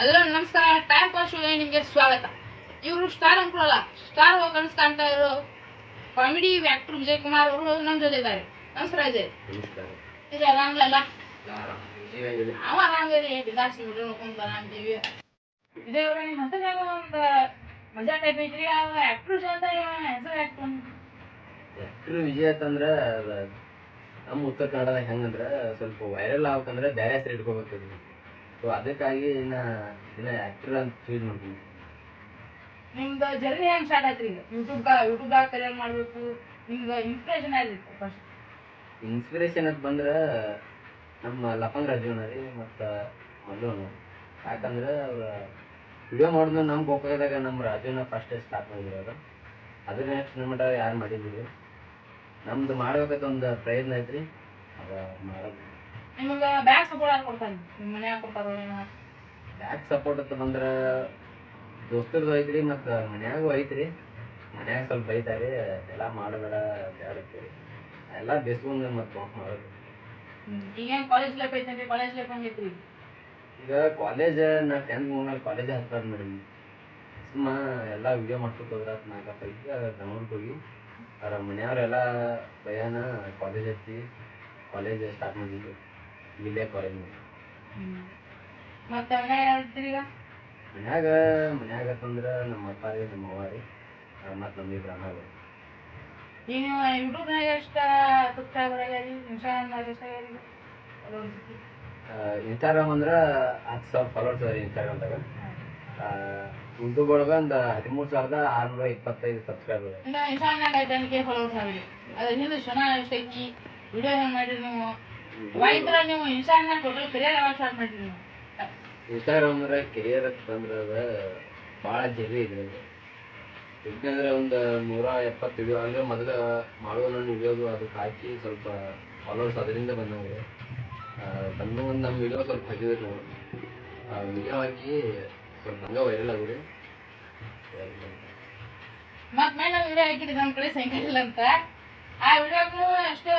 ಅದರ ನಮಸ್ಕಾರ time pass ನಿಮಗೆ ಸ್ವಾಗತ. ಇವರು ಸ್ಟಾರ್ ಅನ್ಕೊಳ್ಳಲ್ಲ ಸ್ಟಾರ್ ಹೋಗಿ ಕಾಣ್ತಾ ಇರೋ ಕಾಮಿಡಿ ಆಕ್ಟರ್ ವಿಜಯ್ ಕುಮಾರ್ ಅವರು ನಮ್ಮ ಜೊತೆ ಇದ್ದಾರೆ. ನಮಸ್ಕಾರ ವಿಜಯ್. ಇದು ಆರಾಮಲ್ಲ ಅವ ಆರಾಮದಲ್ಲಿ ಬಿದಾಸಿ ನೋಡ್ಕೊಂಡು ಆರಾಮ್ತೀವಿ ವಿಜಯ್ ಅವರ ನಿಮ್ಮ ಹೆಸರಾಗ ಒಂದು ಮಜಾ ಟೈಪ್ ಐತ್ರಿ ಅವ ಆಕ್ಟ್ರಸ್ ಅಂತ ಹೆಸರು ಆಕ್ಟ್ರು ಎಷ್ಟ್ರು ವಿಜಯ್ ಅಂತಂದ್ರೆ ನಮ್ಮ ಉತ್ತರ ಕನ್ನಡದಾಗ ಹೆಂಗಂದ್ರ ಸ್ವಲ್ಪ ವೈರಲ್ ಆಗ್ಬೇಕಂದ್ರೆ ಬೇರೆ ಹೆಸರು ಇಟ್ಕೋಬೇಕು. ಸೊ ಅದಕ್ಕಾಗಿ ನಾ ಇನ್ನ ಆಕ್ಟರ್ ಅಂತ ಫೀಲ್ ಮಾಡ್ತೀನಿ. ನಿಮ್ದು ಜರ್ನಿ ಹೆಂಗೆ ಸ್ಟಾರ್ಟ್ ಆಯ್ತು ಈಗ? ಯೂಟ್ಯೂಬ್ ಯೂಟ್ಯೂಬ್ದಾಗ ಕರಿಯರ್ ಮಾಡಬೇಕು ನಿಮ್ಗೆ ಇನ್ಸ್ಪಿರೇಷನ್ ಆಗಿತ್ತು ಫಸ್ಟ್ ಇನ್ಸ್ಪಿರೇಷನ್ ಅಂತ ಬಂದ್ರ ನಮ್ಮ ಲಫಂಗ್ ರಾಜೀವ್ನ ರೀ ಮತ್ತು ಮಲ್ಲೂನು. ಯಾಕಂದ್ರೆ ಅವ್ರ ವಿಡಿಯೋ ಮಾಡಿದ್ರು ನಮ್ಮ ಗೋಕಾಗದಾಗ ನಮ್ಮ ರಾಜೀವ್ನ ಫಸ್ಟ್ ಸ್ಟಾರ್ಟ್ ಮಾಡಿದ್ರು ಅದ್ರ ನೆಕ್ಸ್ಟ್ ನಮ್ಮ ಯಾರು ಮಾಡಿದ್ದೀವಿ ನಮ್ದು ಮಾಡ್ಬೇಕಂತ ಒಂದು ಪ್ರಯತ್ನ ಐತ್ರಿ. ಅದು ಮಾಡೋದು ನಿಮ್ಗೆ ಬ್ಯಾಗ್ ಬ್ಯಾಕ್ ಸಪೋರ್ಟ್ ಅಂತ ಬಂದ್ರ ದೋಸ್ತರದು ಐತ್ರಿ ಮತ್ತು ಮನ್ಯಾಗೂ ಐತ್ರಿ ಮನ್ಯಾಗ ಸ್ವಲ್ಪ ಬೈತಾರೆ ಎಲ್ಲ ಮಾಡಬೇಡ ಬೇಡಕ್ಕೆ ಎಲ್ಲ ಬೇಸ್ಕೊಂಡು ಮತ್ತೆ ಮಾಡೋದು. ಈಗ ಕಾಲೇಜ್ ಲೈಫ್ ಐತೇನ್ರಿ? ಕಾಲೇಜ್ ಲೈಫ್ ಹಂಗೈತ್ರಿ ಈಗ ಕಾಲೇಜ್ ನಾ ಟೆಂತ್ ಮುಗಿದ್ಮೇಲೆ ಕಾಲೇಜ್ ಹತ್ತಾರ ಮೇಡಮ್ ಸುಮ್ಮ ಎಲ್ಲ ವಿಡಿಯೋ ಮಾಡ್ಕೊತ ಹೋದ್ರ ನಾಲ್ಕಪ್ಪ ಈಗ ಬೆಂಗ್ಳೂರಿಗೆ ಹೋಗಿ. ಅವ್ರ ಮನೆಯವರೆಲ್ಲ ಭಯನ ಕಾಲೇಜ್ ಹಚ್ಚಿ ಕಾಲೇಜ್ ಸ್ಟಾರ್ಟ್ ಮಾಡಿದ್ವಿ ಇಲ್ಲೇ ಕಾಲೇಜ್ ಮತ್ತೆ ಮನ್ಯಾಗ ಹೇಳ್ತೀರಿ ಈಗ? ಮನ್ಯಾಗ ಮನ್ಯಾಗ ಅಂತಂದ್ರ ನಮ್ಮ ಅಪ್ಪ ರೀ ನಮ್ಮ ಅವ್ವ ರೀ ಮತ್ತು ನಮ್ಮ ಇಬ್ರು ಅಣ್ಣ ರೀ ಈಗ ನೀವು ಯೂಟ್ಯೂಬ್ನಾಗ ಎಷ್ಟು ಸಬ್ಸ್ಕ್ರೈಬರ್ ಆಗ್ಯಾರಿ? ಇನ್ಸ್ಟಾಗ್ರಾಮ್ನಾಗ ಎಷ್ಟು ಆಗ್ಯಾರಿ ಇನ್ಸ್ಟಾಗ್ರಾಮ್ ಅಂದ್ರೆ ಹತ್ತು ಸಾವಿರ ಫಾಲೋವರ್ಸ್ ಇನ್ಸ್ಟಾಗ್ರಾಮ್ದಾಗ ಯೂಟ್ಯೂಬ್ ಒಳಗೆ ಒಂದು ಹದಿಮೂರು ಸಾವಿರದ ಆರುನೂರ ಇಪ್ಪತ್ತೈದು ಸಬ್ಸ್ಕ್ರೈಬರ್ ಇನ್ಸ್ಟಾಗ್ರಾಮ್ನಾಗ ಕೆ ಫಾಲೋವರ್ಸ್ ಆಗ್ರಿ ಅದ್ರ ಹಿಂದೆ ಚೆನ್ನಾಗಿ ವಿಡಿಯೋ ಹೆಂಗೆ ಮಾಡಿರಿ ನೀವು? ವೈದ್ರ ನೀವು ಇನ್ಸ್ಟಾಗ್ರಾಮ್ನಾಗ ಟೋಟಲ್ ಕರಿಯರ್ ಯಾವಾಗ ಸ್ಟಾರ್ಟ್ ಮಾಡಿರಿ ನೀವು? ಇನ್ಸ್ಟಾಗ್ರಾಮ್ ಅಂದ್ರೆ ಕೆರಿಯರ್ ಅಂತಂದ್ರೆ ಅದ ಭಾಳ ಜರಿ ಇದೆ. ಯಾಕಂದ್ರೆ ಒಂದು ನೂರ ಎಪ್ಪತ್ತು ವಿಡಿಯೋ ಅಂದ್ರೆ ಮೊದಲ ನನ್ನ ವಿಡಿಯೋದು ಅದಕ್ಕೆ ಹಾಕಿ ಸ್ವಲ್ಪ ಫಾಲೋವರ್ಸ್ ಅದರಿಂದ ಬಂದಂಗೆ. ಬಂದು ಒಂದು ನಮ್ಮ ವಿಡಿಯೋ ಸ್ವಲ್ಪ ಹಾಕಿದ್ರು ನಾವು ಆ ವಿಡಿಯೋ ಹಾಕಿ ಸ್ವಲ್ಪ ಹಂಗೆ ವೈರಲ್ ಮೇಲೆ ವಿಡಿಯೋ ಹಾಕಿದ್ರಿ ನಮ್ಮ ಕಡೆ ಸೈಕಲ್ ಅಂತ. ಆ ವಿಡಿಯೋಗೂ ಎಷ್ಟು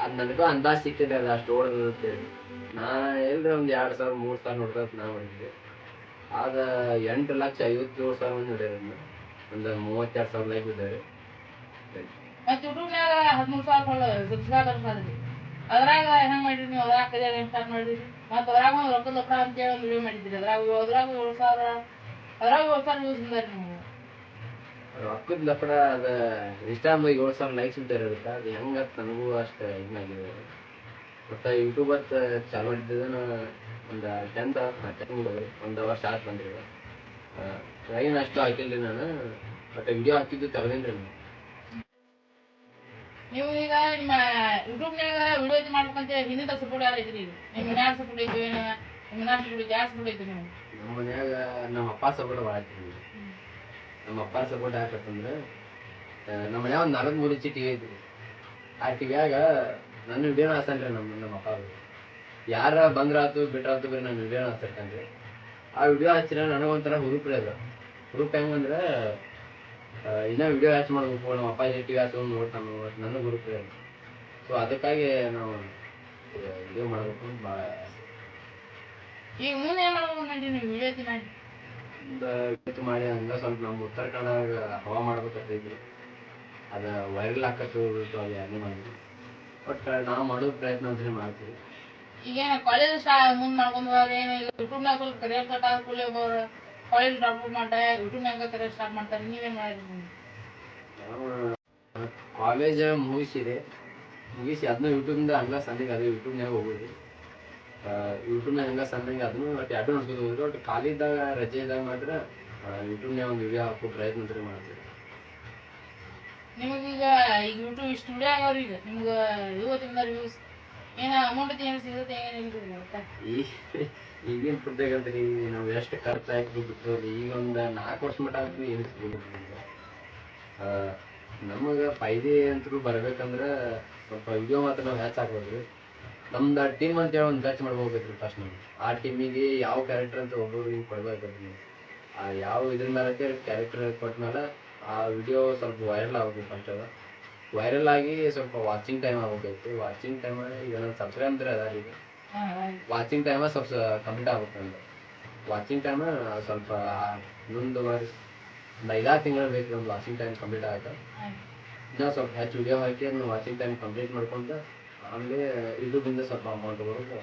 ಅದು ನನಗೂ ಅಂದಾಜ್ ಸಿಕ್ತಿದೆ ಅದು ಅಷ್ಟು ಓಡದಂತೆ ನಾ ಎಲ್ರ ಒಂದು ಎರಡು ಸಾವಿರ ಮೂರು ಸಾವಿರ ನೋಡ್ತಾ ನಾ ಮಾಡಿದ್ದೆ ಆಗ ಎಂಟು ಲಕ್ಷ ಐವತ್ತೇಳು ಸಾವಿರ ಮಂದಿ ಅದನ್ನ ಒಂದು ಮೂವತ್ತೆರಡು ಸಾವಿರ ಲೈಕ್ ಇದ್ದಾರೆ ಮತ್ತೆ ಯೂಟ್ಯೂಬ್ನಾಗ ಹದಿಮೂರು ಸಾವಿರ ಸಬ್ಸ್ಕ್ರೈಬರ್ಸ್ ಅದ್ರಾಗ ಹೆಂಗ್ ಮಾಡಿದ್ರಿ ನೀವು? ಅದ್ರಾಗ ಕರಿಯರ್ ಹೆಂಗ್ ಸ್ಟಾರ್ಟ್ ಮಾಡಿರಿ ಮತ್ತೆ ಅದ್ರಾಗ ಒಂದು ರೊಕ್ಕದ ಲೊಕ್ಕ ಅಂತೇಳಿ ಒಂದು ವಿಡಿಯೋ ಮಾಡಿದ್ರಿ. ಅದ್ರಾಗ ಅದ್ರಾಗ ಏಳು ಸಾವಿರ ಅದ್ರಾಗ ಏಳು ಸಾವಿರ ಯೂಸ್ ಬಂದಾರಿ ನೀವು ರೊಕ್ಕದ ಲಫಡ ಅದ ಇನ್ಸ್ಟಾಗ್ರಾಮ್ ಏಳು ಸಾವಿರ ಲೈಕ್ಸ್ ಇದ್ದಾರೆ ಅದಕ್ಕೆ ಅದು ಹೆಂಗೆ ನನಗೂ ಅಷ್ಟು ಇದಾಗಿದೆ ಮತ್ತು ಯೂಟ್ಯೂಬ್ ಅಂತ ಚಾಲು ಮಾಡಿದ್ದ ಒಂದು ಟೆಂತ್ ಟೆಂತ್ ಒಂದು ವರ್ಷ ಸ್ಟಾರ್ಟ್ ಬಂದಿದೆ. ಏನು ಅಷ್ಟು ಹಾಕಿಲ್ರಿ ನಾನು ಬಟ್ ವಿಡಿಯೋ ಹಾಕಿದ್ದು ತೆಗ್ದೇನ್ರಿ ರೀ ನೀವು ಈಗ ನಿಮ್ಮ ಯೂಟ್ಯೂಬ್ನಾಗ ವಿಡಿಯೋ ಇದು ಮಾಡ್ಬೇಕಂತ ಹಿಂದಿನ ಸಪೋರ್ಟ್ ಯಾರು ಇದ್ರಿ? ನಿಮ್ಮ ಮನ್ಯಾಗ ಸಪೋರ್ಟ್ ನಿಮ್ಮ ಮನ್ಯಾಗ ಸಪೋರ್ಟ್ ಯಾರು ನೀವು? ನಮ್ಮ ಮನ್ಯಾಗ ನಮ್ಮ ಅಪ್ಪ ಸಪೋರ್ಟ್ ಭಾಳ ಐತಿ ನಮ್ಮ ಅಪ್ಪ ಸಪೋರ್ಟ್ ಯಾಕಂತಂದ್ರೆ ನಮ್ಮ ಮನ್ಯಾಗ ಒಂದು ನಾಲ್ಕು ಮೂರು ಟಿ ಟಿವಿ ಐತಿ ಆ ಟಿವಿಯಾಗ ನನ್ನ ವಿಡಿಯೋ ಹಾಸ್ತಾನ್ರಿ ನಮ್ಮ ನಮ್ಮ ಅಪ್ಪ ಯಾರ ಬಂದ್ರಾತು ಬಿಟ್ರಾತು ಬರೀ ನನ್ನ ವಿಡಿಯೋ ಹಾಸ್ತಿರ್ತಾನ್ರಿ ಆ ವಿಡಿಯೋ ಹಚ್ಚಿರ ನನಗೊಂಥರ ಹುರುಪ್ರಿ ಅದು. ಹುರುಪ್ ಹೆಂಗಂದ್ರೆ ಇನ್ನೂ ವಿಡಿಯೋ ಹ್ಯಾಚ್ ಮಾಡ್ಬೇಕು, ನಮ್ಮ ಅಪ್ಪ ಟಿವಿ ಹಾಸ್ಕೊಂಡು ನೋಡ್ತಾನೆ ನನಗೆ ಹುರುಪ್ರಿ ಅದು. ಸೊ ಅದಕ್ಕಾಗಿ ನಾವು ವಿಡಿಯೋ ಮಾಡ್ಬೇಕು ಭಾಳ ಈಗ ಮುಂದೆ ಏನು ಮಾಡ್ಬೇಕು ಮಾಡಿ ನೀವು ವಿಡಿಯೋ ಮಾಡಿ. ಇದು ಮಾಡಿ ಹಂಗ ಸ್ವಲ್ಪ ನಮ್ಮ ಉತ್ತರ ಕನ್ನಡ ಹವಾ ಮಾಡ್ಬೇಕತ್ತೈತಿ ಅದ ವೈರಲ್ ಆಕತ್ತು ಬಿಡ್ತು ಅದು ಯಾರನ್ನೇ ಮಾಡಿದ್ವಿ ಬಟ್ ನಾವು ಮಾಡೋ ಪ್ರಯತ್ನ ಅಂದ್ರೆ ಮಾಡ್ತೀವಿ. ಈಗೇನ ಕಾಲೇಜ್ ಸ್ಟಾ ಮುಂದೆ ಮಾಡ್ಕೊಂಡು ಏನು ಯೂಟ್ಯೂಬ್ನಾಗ ಸ್ವಲ್ಪ ಕರಿಯರ್ ಆದ ಕೂಡಲೇ ಕಾಲೇಜ್ ಡ್ರಾಪ್ ಮಾಡ್ತಾರೆ ಯೂಟ್ಯೂಬ್ನಾಗ ಕರಿಯರ್ ಸ್ಟಾರ್ಟ್ ಮಾಡ್ತಾರೆ. ನೀವೇನು ಮಾಡಿದ್ರಿ? ನಾವು ಕಾಲೇಜ್ ಮುಗಿಸಿದೆ. ಮುಗಿಸಿ ಅದನ್ನ ಯೂಟ್ಯೂಬ್ನಿಂದ ಹಂಗ ಸಂದಿಗೆ ಅದೇ ಯೂಟ್ಯೂಬ್ನಾಗ ಹೋಗೋದು ಯೂಟ್ಯೂಬ್ನಾಗ ಹಂಗ ಸಣ್ಣಗೆ ಅದನ್ನು ಒಟ್ಟು ಎರಡು ಹೋಗೋದು ಒಟ್ಟು ಖಾಲಿ ಇದ್ದಾಗ ರಜೆ ಇದ್ದಾಗ ಮಾತ್ರ ಯೂಟ್ಯೂಬ್ನಾಗ ಒಂದು ವಿಡಿಯೋ ಹಾಕೋ ಪ್ರಯತ್ನ ಅಂದ್ರೆ ಮಾಡ್ತೀವಿ. ನಿಮಗೆ ಈಗ ಯೂಟ್ಯೂಬ್ ಇಷ್ಟು ವಿಡಿಯೋ ಆಗ್ಯಾವ್ರಿ ಈಗ. ನಿಮ್ಗೆ ಇವತ್ತಿಂದ ವ್ಯೂಸ್ ಏನು ಅಮೌಂಟ್ ಏನು ಸಿಗುತ್ತೆ ಏನು ಇಲ್ರಿ ಗೊತ್ತಾ? ಈ ಈಗಿನ ಪುಸ್ತಕಂತ್ರಿ ನಾವು ಎಷ್ಟು ಖರ್ಚು ಆಯ್ತು ಬಿಟ್ಟು ಈಗ ಒಂದು ನಾಲ್ಕು ವರ್ಷ ಮಟ್ಟ ಅಂತೂ ಏನು ಸಿಗುತ್ತೆ ನಮಗೆ ಫೈದೆ ಅಂತೂ ಬರಬೇಕಂದ್ರೆ ಸ್ವಲ್ಪ ವಿಡಿಯೋ ಮಾತ್ರ ನಾವು ಹೆಚ್ಚು ಹಾಕ್ಬೇಕು ನಮ್ದು ಟೀಮ್ ಅಂತೇಳಿ ಒಂದು ಖರ್ಚು ಮಾಡ್ಬೋದ್ರಿ ಫಸ್ಟ್ ನಮ್ಗೆ ಆ ಟೀಮಿಗೆ ಯಾವ ಕ್ಯಾರೆಕ್ಟರ್ ಅಂತ ಒಬ್ಬೊಬ್ರಿಗೆ ಕೊಡ್ಬೇಕಂತ ನೀವು ಆ ಯಾವ ಇದ್ರ ಮೇಲೆ ಕ್ಯಾರೆಕ್ಟರ್ ಕೊಟ್ಟ ಮೇಲೆ ಆ ವಿಡಿಯೋ ಸ್ವಲ್ಪ ವೈರಲ್ ಆಗ್ಬೇಕು ಫಸ್ಟ್ ಅದ. ವೈರಲ್ ಆಗಿ ಸ್ವಲ್ಪ ವಾಚಿಂಗ್ ಟೈಮ್ ಆಗ್ಬೇಕಾಯ್ತು. ವಾಚಿಂಗ್ ಟೈಮ್ ಈಗ ನನ್ನ ಅಂದ್ರೆ ಅದ ಈಗ ವಾಚಿಂಗ್ ಟೈಮ್ ಸ್ವಲ್ಪ ಕಂಪ್ಲೀಟ್ ಆಗ್ಬೇಕು ನಂದು. ವಾಚಿಂಗ್ ಟೈಮ್ ಸ್ವಲ್ಪ ಮುಂದೆ ಒಂದು ಐದಾರು ತಿಂಗಳು ಬೇಕು ಒಂದು ವಾಚಿಂಗ್ ಟೈಮ್ ಕಂಪ್ಲೀಟ್ ಆಗುತ್ತೆ ಇನ್ನು ಇನ್ನೂ ಸ್ವಲ್ಪ ಹೆಚ್ಚು ವಿಡಿಯೋ ಹಾಕಿ ಅದನ್ನ ವಾಚಿಂಗ್ ಟೈಮ್ ಕಂಪ್ಲೀಟ್ ಮಾಡ್ಕೊಂಡು ಆಮೇಲೆ ಯೂಟ್ಯೂಬಿಂದ ಸ್ವಲ್ಪ ಅಮೌಂಟ್ ಬರುತ್ತೆ.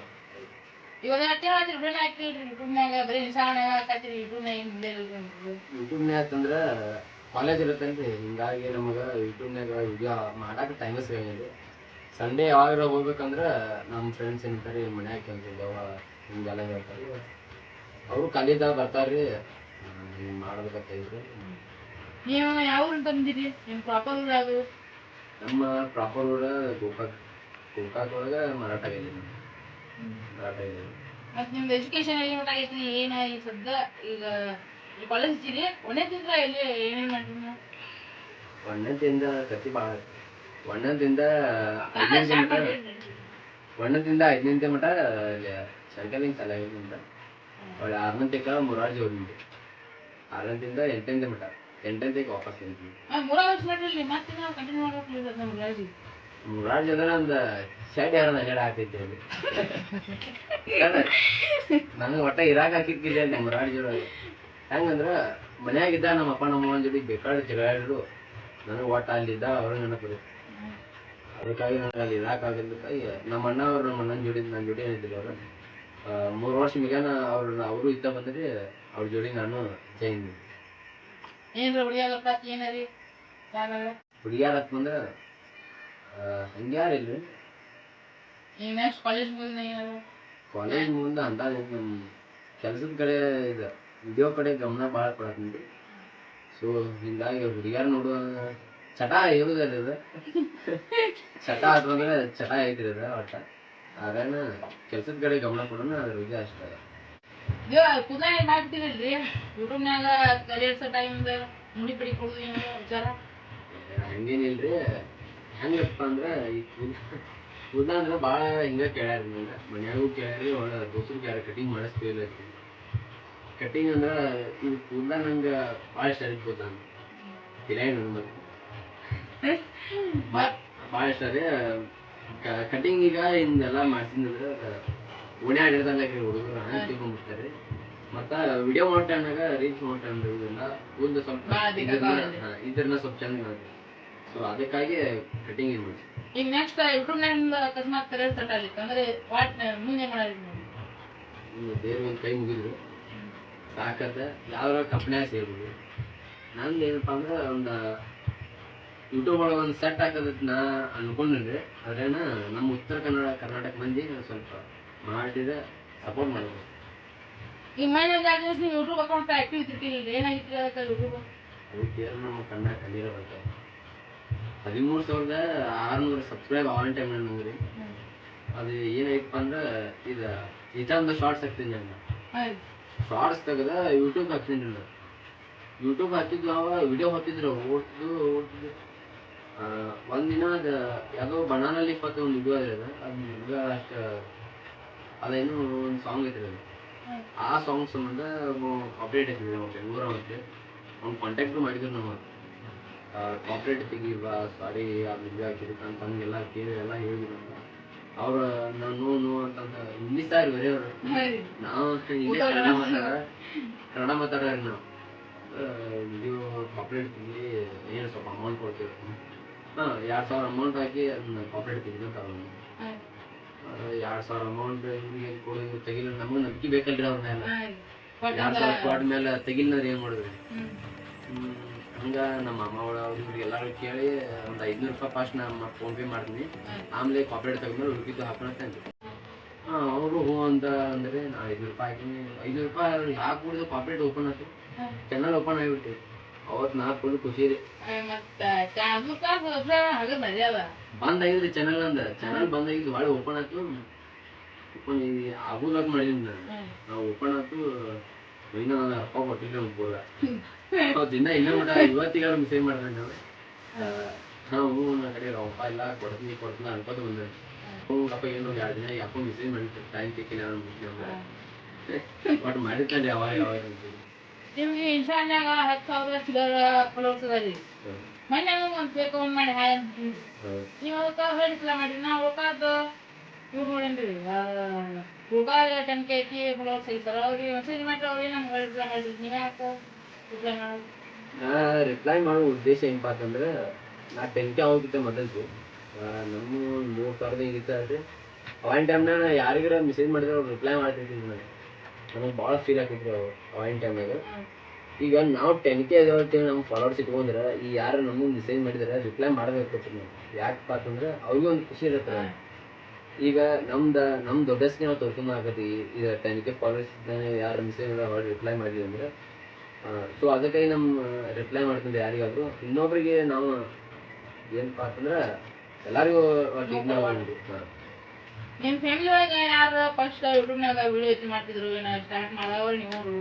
ಇವಾಗ ಅಷ್ಟೇ ಹೇಳ್ತೀರಿ ಯೂಟ್ಯೂಬ್ನಾಗ ಹಾಕ್ತೀರಿ ಯೂಟ್ಯೂಬ್ನಾಗ ಬರೀ ಯೂಟ್ಯೂಬ್ನಾಗ ಯೂಟ್ಯೂಬ್ನ್ಯಾಗ ಅಂತಂದ್ರೆ ಕಾಲೇಜ್ ಇರುತ್ತಲ್ರಿ ಹಿಂಗಾಗಿ ನಮಗೆ ಯೂಟ್ಯೂಬ್ನಾಗ ವಿಡಿಯೋ ಮಾಡಕ್ಕೆ ಟೈಮ್ ಸಿಗಂಗಿಲ್ಲ ಸಂಡೇ ಯಾವಾಗ ಹೋಗ್ಬೇಕಂದ್ರೆ ನಮ್ಮ ಫ್ರೆಂಡ್ಸ್ ಏನಂತಾರೆ ಇಲ್ಲಿ ಮನ್ಯಾಗ ಕೆಲಸ ಇದ್ದಾವ ಹಿಂಗೆಲ್ಲ ಹೇಳ್ತಾರೆ. ಅವರು ಖಾಲಿದಾಗ ಬರ್ತಾರ್ರಿ ಹಿಂಗೆ ಮಾಡ್ಬೇಕಂತೈತ್ರಿ ನೀವು ಯಾವ ಊರಿಂದ ಬಂದಿರಿ? ನಿಮ್ಮ ಪ್ರಾಪರ್ ಅದು ನಮ್ಮ ಪ್ರಾಪರ್ ಊರ ಗೋಕಾಕ್. ಗೋಕಾಕ್ ಒಳಗೆ ಮರಾಠ ಇದೆ ಮರಾಠ ಇದೆ ಮತ್ತು ನಿಮ್ದು ಎಜುಕೇಶನ್ ಮಟ್ಟ ಆಗೈತಿ ಏನ ಈ ಸದ್ಯ ಈಗ ಈ ಕಾಲೇಜ್ ಇದ್ದೀರಿ ಒಂದೇ ತಿಂದ್ರ ಇಲ್ಲಿ ಏನೇನು ನೀವು? ಒಣ್ಣದಿಂದ ಕತ್ತಿ ಭಾಳ ಒಣ್ಣದಿಂದ ಐದನೇ ಮಟ ಒಣ್ಣದಿಂದ ಐದನೇ ಮಟ ಶಂಕಲಿಂಗ್ ತಲೆ ಮಟ ಒಳ್ಳೆ ಆರನೇ ತೇಕ ಮುರಾರ್ಜಿ ಹೋಗಿದ್ದೆ ಆರನೇದಿಂದ ಎಂಟನೇ ಮಟ ಎಂಟನೇ ತೇಕ ವಾಪಸ್ ಬಂದ್ವಿ. ಮೂರ ವರ್ಷ ಮಾಡಿರಲಿ ಮತ್ತೆ ನಾವು ಕಂಟಿನ್ಯೂ ಮಾಡ್ಬೇಕು ನಮ್ಮ ಅಂದ್ರೆ ಒಂದು ಶೆಡ್ ಯಾರ ನೆಗಡ ಹಾಕೈತಿ ಅಲ್ಲಿ ನನಗೆ ಒಟ್ಟ ಇರಾಕ್ ಹಾಕಿದ್ಕಿಲ್ಲ ನಮ್ಮ ರಾಜ ಒಳಗೆ ಹೆಂಗಂದ್ರ ಮನ್ಯಾಗಿದ್ದ ನಮ್ಮ ಅಪ್ಪ ನಮ್ಮ ಅಮ್ಮನ ಜೊತೆ ಬೇಕಾದ ಜಗಳಾಡಿದ್ರು. ನನಗೆ ಒಟ್ಟ ಅಲ್ಲಿದ್ದ ಅವ್ರ ನೆನಪು ಅದಕ್ಕಾಗಿ ನನಗೆ ಅಲ್ಲಿ ಇರಾಕಾಗಿದ್ದಕ್ಕಾಗಿ ನಮ್ಮ ಅಣ್ಣ ಅವ್ರು ನಮ್ಮ ಅಣ್ಣನ ಜೋಡಿ ನನ್ನ ಜೋಡಿ ಇದ್ದಿಲ್ಲ ಅವರು. ಮೂರು ವರ್ಷ ಮಿಗಾನ ಅವ್ರ ಅವರು ಇದ್ದ ಬಂದ್ರಿ ಅವ್ರ ಜೋಡಿ ನಾನು ಜೈನ್ ಏನ್ರಿ ಹುಡುಗಿಯಾಗ ಏನರಿ? ಯಾವಾಗ ಹುಡುಗಿಯಾರ ಹತ್ ಬಂದ್ರೆ ಹಂಗ್ಯಾರಿಲ್ರಿ ಈಗ ನೆಕ್ಸ್ಟ್ ಕಾಲೇಜ್ ಮುಂದೆ ಕಾಲೇಜ್ ಮುಂದೆ ಅಂತ ನಮ್ಮ ಕೆಲಸದ ಕಡೆ ಇದು ಉದ್ಯೋಗ ಕಡೆ ಗಮನ ಭಾಳ ಕೊಡತ್ತೀನಿ ಸೊ ಹಿಂಗಾಗಿ ಹುಡುಗಿಯಾರ ನೋಡುವ ಚಟ ಇರುದಲ್ಲ ಇದು. ಚಟ ಆದ್ರೆ ಚಟ ಐತ್ರಿ ಅದ ಒಟ್ಟ. ಹಾಗಾನ ಕೆಲಸದ ಕಡೆ ಗಮನ ಕೊಡೋಣ ಅದ್ರ ಬಗ್ಗೆ ಅಷ್ಟೇ ಕುದ ಏನು ಮಾಡ್ಬಿಟ್ಟಿರಲ್ರಿ ಯೂಟ್ಯೂಬ್ನಾಗ ಕಲಿಯರ್ಸೋ ಟೈಮ್ ಮುಡಿ ಪಡಿ ಕೊಡೋದು ಏನು ವಿಚಾರ ಹಂಗೇನಿಲ್ರಿ. ಹೆಂಗಪ್ಪ ಅಂದ್ರೆ ಈ ಕೂದ ಕೂದ ಅಂದ್ರೆ ಭಾಳ ಹಿಂಗ ಕೇಳ್ಯಾರ ನಂಗೆ ಮನ್ಯಾಗೂ ಕೇಳ್ಯಾರಿ ಒಳ್ಳೆ ದೋಸ್ತರು ಕೇಳ್ಯಾರ ಕಟಿಂಗ್ ಮಾಡಿಸ್ತೀವಿಲ್ಲ ಕಟಿಂಗ್ ಅಂದ್ರೆ ಇದು ಕೂದ ನಂಗೆ ಭಾಳ ಇಷ್ಟ ರೀ ಕೂದ ತಿಳಾಯಿ ನನ್ನ ಭಾಳ ಇಷ್ಟ ರೀ ಕಟಿಂಗ್ ಈಗ ಹಿಂಗೆಲ್ಲ ಮಾಡ್ತಿದ್ರೆ ಓಣೆ ಆಡಿರ್ದಂಗೆ ಹುಡುಗರು ಹಂಗೆ ತಿಳ್ಕೊಂಡ್ಬಿಡ್ತಾರೆ ಮತ್ತ ವಿಡಿಯೋ ಮಾಡೋ ಟೈಮ್ನಾಗ ರೀಲ್ಸ್ ಮಾಡೋ ಟೈಮ್ ಇರೋದಿಲ್ಲ ಒಂದು ಸ್ವಲ್ಪ ಭಾಳ ಬೇಕಾಗಲ್ಲ. ಹಾ, ಇದ್ರನ್ನ ಸ್ವಲ್ಪ ಚಂದ ಮಾಡಿ ಸೊ ಅದಕ್ಕಾಗಿ ಕಟಿಂಗ್ ಇದು ಮಾಡಿ ಈಗ ನೆಕ್ಸ್ಟ್ ಯೂಟ್ಯೂಬ್ನಾಗಿಂದ ಅಕಸ್ಮಾತ್ ಕಲಿಯರ್ ಸೆಟ್ ಆಗ್ಲಿಕ್ಕೆ ಅಂದ್ರೆ ವಾಟ್ ಮುಂದೆ ಮಾಡಿರಿ ನೀವು? ದೇವ್ರ ಒಂದು ಕೈ ಮುಗಿದ್ರು. ಸಾಕತ್ತ ಯಾವ ಕಂಪ್ನಿಯಾಗ ಸೇರ್ಬೋದು. ನಂದು ಏನಪ್ಪ ಅಂದ್ರೆ ಒಂದು ಯೂಟ್ಯೂಬ್ ಒಳಗೆ ಒಂದು ಸೆಟ್ ಹಾಕೋದಕ್ಕೆ ನಾ ಅನ್ಕೊಂಡ್ರಿ ಅದ್ರೇನ ನಮ್ಮ ಉತ್ತರ ಕನ್ನಡ ಕರ್ನಾಟಕ ಮಂದಿ ಸ್ವಲ್ಪ ಮಾಡಿದ ಸಪೋರ್ಟ್ ಮಾಡಬೇಕು ಈಗ ಮನೆ ನೀವು ಯೂಟ್ಯೂಬ್ ಅಕೌಂಟ್ ಆಕ್ಟಿವ್ ಇರ್ತಿರ್ಲಿಲ್ಲ ಏನಾಗಿತ್ತು ಅದಕ್ಕೆ ಯೂಟ್ಯೂಬ್ ಅದಕ್ಕೆ ನಮ್ಮ ಕನ್ನಡ ಕಣ್ಣೀರ ಬರ್ತಾವೆ ಹದಿಮೂರು ಸಾವಿರದ ಆರುನೂರು ಸಬ್ಸ್ಕ್ರೈಬ್ ಆನ್ ಟೈಮ್ ನನಗೆ ರೀ ಅದು ಏನಾಯ್ತಪ್ಪ ಅಂದ್ರೆ ಇದು ಇಷ್ಟೊಂದು ಶಾರ್ಟ್ಸ್ ಹಾಕ್ತೀನಿ ನಾನು ಶಾರ್ಟ್ಸ್ ತೆಗೆದ ಯೂಟ್ಯೂಬ್ ಹಾಕ್ತೀನಿ ನಾನು ಯೂಟ್ಯೂಬ್ ಹಾಕಿದ್ದು ಅವ ವಿಡಿಯೋ ಹಾಕಿದ್ರು ಓಡ್ತಿದ್ದು ಓಡ್ತಿದ್ದು ಒಂದಿನ ಅದು ಯಾವುದೋ ಬನಾನಲ್ಲಿ ಇಪ್ಪತ್ತು ಒಂದು ವಿಡಿಯೋ ಅದ ಅದು. ಹುಡುಗ ಅಷ್ಟು ಅದೇನು ಒಂದು ಸಾಂಗ್ ಐತ್ರಿ ಅದು. ಆ ಸಾಂಗ್ ಸಂಬಂಧ ಅಪ್ಡೇಟ್ ಐತ್ರಿ ನಾವು ಬೆಂಗಳೂರು ಅವ್ರಿಗೆ ಅವ್ನು ಕಾಂಟ್ಯಾಕ್ಟು ಮಾಡಿದ್ರು ನಾವು ಕಾಪ್ರೇಟ್ ತೆಗಿಲ್ವಾ ಸಾರಿ ಆ ಇದಾಗಿರುತ್ತೆ ಅಂತ ಹಂಗೆಲ್ಲ ಕೇಳಿ ಎಲ್ಲ ಹೇಳಿದ್ರು. ಅವ್ರು ನಾನು ನೋ ನೋ ಅಂತಂದ ಇಂಗ್ಲೀಷ್ ಸಾರಿ ಬೇರೆ ಅವರು ನಾವು ಕನ್ನಡ ಮಾತಾಡ ಕನ್ನಡ ಮಾತಾಡೋರು ನಾವು. ನೀವು ಕಾಪ್ರೇಟ್ ತೆಗಿ ಏನು ಸ್ವಲ್ಪ ಅಮೌಂಟ್ ಕೊಡ್ತೀವಿ ಹಾಂ ಎರಡು ಸಾವಿರ ಅಮೌಂಟ್ ಹಾಕಿ ಅದನ್ನ ಕಾಪ್ರೇಟ್ ತೆಗಿದು ತಗೊಂಡು ಎರಡು ಸಾವಿರ ಅಮೌಂಟ್ ಇವ್ರಿಗೆ ಕೊಡಿ ತೆಗಿಲ್ಲ ನಮಗೆ ನಂಬಿಕೆ ಬೇಕಲ್ರಿ ಅವ್ರ ಮೇಲೆ ಎರಡು ಸಾವಿರ ಕೊಟ್ಟ ಮೇಲೆ ತೆಗಿಲ್ಲ ಏನು ಮಾಡಿದ್ರಿ? ಹಂಗ ನಮ್ಮ ಅಮ್ಮ ಅವ್ರಿಗೆ ಎಲ್ಲಾರು ಕೇಳಿ ಒಂದು ಐದ್ನೂರು ರೂಪಾಯಿ ಫಸ್ಟ್ ನಮ್ಮ ಫೋನ್ ಪೇ ಮಾಡ್ತೀನಿ. ಆಮೇಲೆ ಕಾಪ್ರೇಟ್ ತಗೊಂಡ್ಮೇಲೆ ಹುಡುಗಿದ್ದು ಹಾಕೋಣ ಹಾಂ ಅವರು ಹ್ಞೂ ಅಂತ ಅಂದ್ರೆ ನಾ ಐನೂರು ರೂಪಾಯಿ ಹಾಕಿನಿ ಐನೂರು ರೂಪಾಯಿ ಅವ್ರಿಗೆ ಹಾಕ್ಬಿಡ್ದು ಕಾಪ್ರೇಟ್ ಓಪನ್ ಆಯ್ತು ಚಾನಲ್ ಓಪನ್ ಆಗಿಬಿಟ್ಟು ಅವತ್ತು ನಾ ಫುಲ್ ಖುಷಿ ಮರ್ಯಾದ ಬಂದ್ ಆಗಿದ್ರಿ ಚಾನಲ್ ಅಂದ. ಚಾನಲ್ ಬಂದ್ ಆಗಿದ್ದು ಭಾಳ ಓಪನ್ ಆಯ್ತು ಓಪನ್ ಆಗೋದಾಗ ಮಾಡಿದ್ವಿ ನಾನು. ನಾವು ಓಪನ್ ಆಯ್ತು ಇನ್ನೂ ಅಪ್ಪ ಕೊಟ್ಟಿಲ್ಲ ಒಂದು ಪೂರ ಅವತ್ತು ದಿನ ಇನ್ನೂ ಮಟ ಇವತ್ತಿಗೆ ಅವ್ರು ಮಿಸೇಜ್ ಮಾಡಿದ್ರೆ ನಾವು ನಾವು ನನ್ನ ಕಡೆ ರೊಕ್ಕ ಇಲ್ಲ ಕೊಡ್ತೀನಿ ಕೊಡ್ತೀನಿ ಅನ್ಕೋತ ಬಂದೆ. ಹ್ಞೂ ಅಪ್ಪ ಏನು ಒಂದು ಎರಡು ದಿನ ಯಾಕೋ ಮಿಸೇಜ್ ಮಾಡಿಟ್ಟು ಟೈಮ್ ಸಿಕ್ಕಿಲ್ಲ ಮುಗಿಸಿ ಬಟ್ ಮಾಡಿರ್ತಾನೆ ಯಾವಾಗ ಯಾವಾಗ ಅಂತ ನಿಮ್ಗೆ ಇನ್ಸ್ಟಾಗ್ರಾಮ್ನಾಗ ಹತ್ತು ಸಾವಿರ ಚಿಲ್ಲರ ಫಾಲೋವರ್ಸ್ ಅದಾರಿ. ಮೊನ್ನೆ ಒಂದು ಬೇಕು ಒಂದು ಮಾಡಿ ಹಾಯ್ ಹೌದು. ನೀವು ಅದಕ್ಕೆ ಹೇಳಿಸ್ಲ ಮಾಡಿ ನಾ ಉಳ್ಕಾದ ಇವ್ರು ನೋಡೇನ್ರಿ ಐತಿ ಅವ್ರಿಗೆ ಮೆಸೇಜ್ ಮಾಡ್ರಿ ನಮ್ಗೆ ನೀವೇ ಯಾಕೆ ರಿಪ್ಲೈ ಮಾಡೋದು ರಿಪ್ಲೈ ಮಾಡೋ ಉದ್ದೇಶ ಏನಪ್ಪ ಅಂತಂದ್ರೆ ನಾ ಟೆಂತ್ ಹೋಗಿದ್ದೆ ಮೊದಲು ನಮ್ಮ ಮೂರು ಸಾವಿರದ ಹಿಂಗಿತ್ತು ಅಲ್ರಿ ಅವಾಗಿನ ಟೈಮ್ನಾಗ ಯಾರಿಗಾರ ಮೆಸೇಜ್ ಮಾಡಿದ್ರೆ ಅವ್ರು ರಿಪ್ಲೈ ಮಾಡ್ತಿದ್ದೀನಿ ನಾನು ನನಗೆ ಭಾಳ ಫೀಲ್ ಆಗ್ತಿದ್ರು ಅವ್ರು ಅವಾಗಿನ ಟೈಮ್ನಾಗ ಈಗ ನಾವು ಟೆನ್ ಕೆ ಅದೇವತ್ತೇಳಿ ನಮ್ಮ ಫಾಲೋವರ್ಸ್ ಇಟ್ಕೊಂಡ್ರೆ ಈ ಯಾರು ನಮಗೆ ಮೆಸೇಜ್ ಮಾಡಿದ್ರೆ ರಿಪ್ಲೈ ಮಾಡಬೇಕು ನಾವು ಯಾಕಪ್ಪ ಅಂತಂದ್ರೆ ಅವ್ರಿಗೂ ಒಂದು ಖುಷಿ ಇರುತ್ತೆ ಈಗ ನಮ್ದು ನಮ್ಮ ದೊಡ್ಡ ನಾವು ಆಗತ್ತಿ ಈಗ ಟೆನ್ ಕೆ ಫಾಲೋವರ್ಸ್ ಯಾರು ಮೆಸೇಜ್ ಅವ್ರು ರಿಪ್ಲೈ ಮಾಡಿದ್ವಿ ಅಂದ್ರೆ. ಸೊ ಅದಕ್ಕೆ ನಮ್ಮ ರಿಪ್ಲೈ ಮಾಡ್ತಿದ್ದೆ ಯಾರಿಗಾದ್ರು ಇನ್ನೊಬ್ಬರಿಗೆ ನಾವು ಏನಪ್ಪ ಅಂತಂದ್ರೆ ಎಲ್ಲರಿಗೂ ಒಂದು ಹಾ. ನಿಮ್ಮ ಫ್ಯಾಮಿಲಿ ಒಳಗೆ ಯಾರು ಫಸ್ಟ್ ಯೂಟ್ಯೂಬ್ನಾಗ ವಿಡಿಯೋ ಎತ್ತಿ ಮಾಡ್ತಿದ್ರು ಏನ ಸ್ಟಾರ್ಟ್ ಮಾಡೋರು ನೀವು?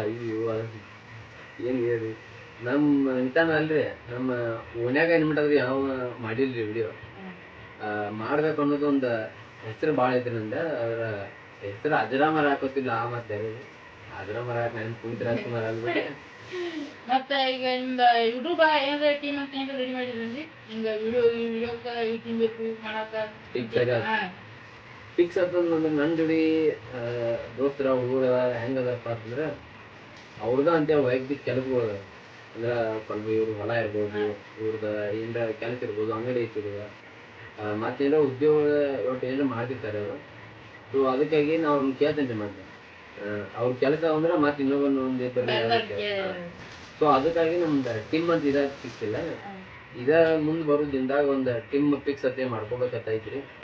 ಅಯ್ಯೋ ಏನು ಏನ್ ಹೇಳಿ. ನಮ್ಮ ಇಂತಾನ ಅಲ್ರಿ ನಮ್ಮ ಓಣ್ಯಾಗ ಏನು ಮಾಡಿದ್ರಿ ಯಾವ ಮಾಡಿಲ್ರಿ ವಿಡಿಯೋ ಮಾಡ್ಬೇಕು ಅನ್ನೋದು ಒಂದು ಹೆಸರು ಭಾಳ ಐತ್ರಿ ನಂದ. ಅವರ ಹೆಸರು ಅಜರಾಮರ ಹಾಕೋತಿಲ್ಲ ಆ ಮತ್ತೆ ಅಜರಾಮರ ಹಾಕಿ ನಾನು ಪುನೀತ್ ರಾಜ್ಕುಮಾರ್ ಆಗ್ಬಿಟ್ಟೆ. ಮತ್ತೆ ಈಗ ನಿಮ್ದು ಯೂಟ್ಯೂಬ್ ಏನಾರ ಟೀಮ್ ಅಂತ ಏನಾರ ರೆಡಿ ಮಾಡಿದ್ರಿ ಹಿಂಗ ವಿಡಿಯೋ ವಿಡಿಯೋಕ್ಕೆ ಈ ಟೀಮ್ ಬೇಕು. ಹಾ. ಫಿಕ್ಸ್ ಅಂತಂದ್ರೆ ನನ್ನ ಜೋಡಿ ದೋಸ್ತರ ಹುಡುಗರ ಹೆಂಗದಪ್ಪ ಅಂತಂದ್ರೆ ಅವ್ರದ ಅಂತ ವೈಯಕ್ತಿಕ ಕೆಲಸಗಳು ಅಂದ್ರೆ. ಅಂದ್ರ ಸ್ವಲ್ಪ ಇವ್ರ ಹೊಲ ಇರ್ಬೋದು ಇವ್ರದ ಏನಾರ ಕೆಲಸ ಇರ್ಬೋದು ಅಂಗಡಿ ಐತಿರ್ಬೋದು ಮತ್ತೇನಾರ ಉದ್ಯೋಗ ಒಟ್ಟು ಏನೋ ಮಾಡ್ತಿರ್ತಾರೆ ಅವರು. ಸೊ ಅದಕ್ಕಾಗಿ ನಾವು ಅವ್ರನ್ನ ಕೇಳ್ತೇನೆ ಮತ್ತೆ. ಅವ್ರ ಕೆಲಸ ಅಂದ್ರೆ ಮತ್ತೆ ಇನ್ನೊಬ್ಬನ ಒಂದು ಸೊ ಅದಕ್ಕಾಗಿ ನಮ್ದು ಟಿಮ್ ಅಂತ ಇದಾಗ ಸಿಕ್ತಿಲ್ಲ ಇದ ಮುಂದೆ ಬರೋ ದಿನದಾಗ ಒಂದು ಟಿಮ್ ಫಿಕ್ಸ್ ಅತ್ತೆ ಮಾಡ್ಕೋಬೇಕಂತ ಐತ್ರಿ